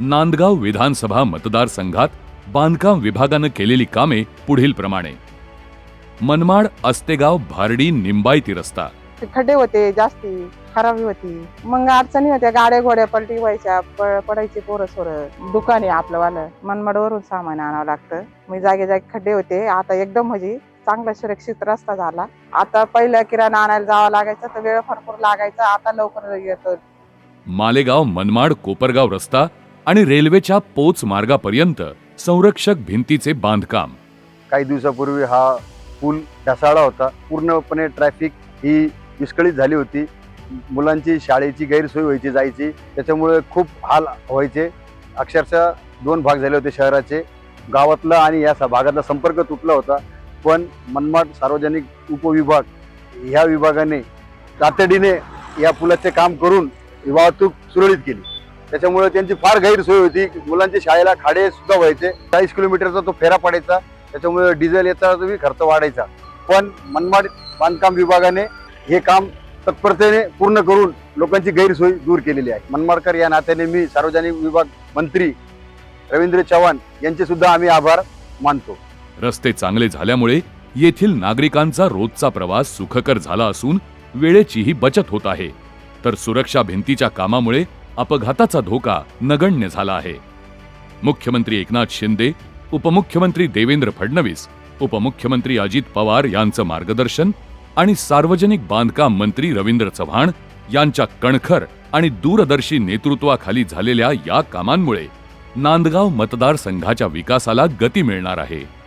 नांदगाव विधानसभा मतदारसंघात बांधकाम विभागानं केलेली कामे पुढील प्रमाणे. मनमाड आस्तेगाव भारडी निंबायती रस्ता खड्डे होते जास्ती खराबी होती. मग अडचणी होत्या गाड्या घोड्या पलटी व्हायच्या प- पडायचे पोरं सोरं. दुकान आहे आपलं वालं. मनमाडवरून सामान आणावं लागतं. मग जागे जागे खड्डे होते. आता एकदम म्हणजे चांगला सुरक्षित रस्ता झाला. आता पहिल्या किराणा आणायला जावं लागायचं तर वेळ भरपूर लागायचा. आता लवकर येतो. मालेगाव मनमाड कोपरगाव रस्ता आणि रेल्वेच्या पोच मार्गापर्यंत संरक्षक भिंतीचे बांधकाम. काही दिवसापूर्वी हा पूल ढसाळा होता. पूर्णपणे ट्रॅफिक ही विस्कळीत झाली होती. मुलांची शाळेची गैरसोय व्हायची जायची. त्याच्यामुळे खूप हाल व्हायचे. अक्षरशः दोन भाग झाले होते शहराचे. गावातला आणि या भागातला संपर्क तुटला होता. पण मनमाड सार्वजनिक उपविभाग ह्या विभागाने तातडीने या पुलाचे काम करून वाहतूक सुरळीत केली. त्याच्यामुळे त्यांची फार गैरसोय होती. मुलांच्या शाळेला खाडे सुद्धा व्हायचे. चाळीस किलोमीटरचा तो फेरा पडायचा. त्याच्यामुळे डिझेल याचा खर्च वाढायचा. पण मनमाड बांधकाम विभागाने हे काम तत्परतेने पूर्ण करून लोकांची गैरसोय दूर केलेली आहे. मनमाडकर या नात्याने मी सार्वजनिक विभाग मंत्री रवींद्र चव्हाण यांचे सुद्धा आम्ही आभार मानतो. रस्ते चांगले झाल्यामुळे येथील नागरिकांचा रोजचा प्रवास सुखकर झाला असून वेळेचीही बचत होत आहे. तर सुरक्षा भिंतीच्या कामामुळे अपघाताचा धोका नगण्य झाला आहे. मुख्यमंत्री एकनाथ शिंदे उपमुख्यमंत्री देवेंद्र फडणवीस उपमुख्यमंत्री अजित पवार यांचं मार्गदर्शन आणि सार्वजनिक बांधकाम मंत्री रवींद्र चव्हाण यांच्या कणखर आणि दूरदर्शी नेतृत्वाखाली झालेल्या या कामांमुळे नांदगाव मतदारसंघाच्या विकासाला गती मिळणार आहे.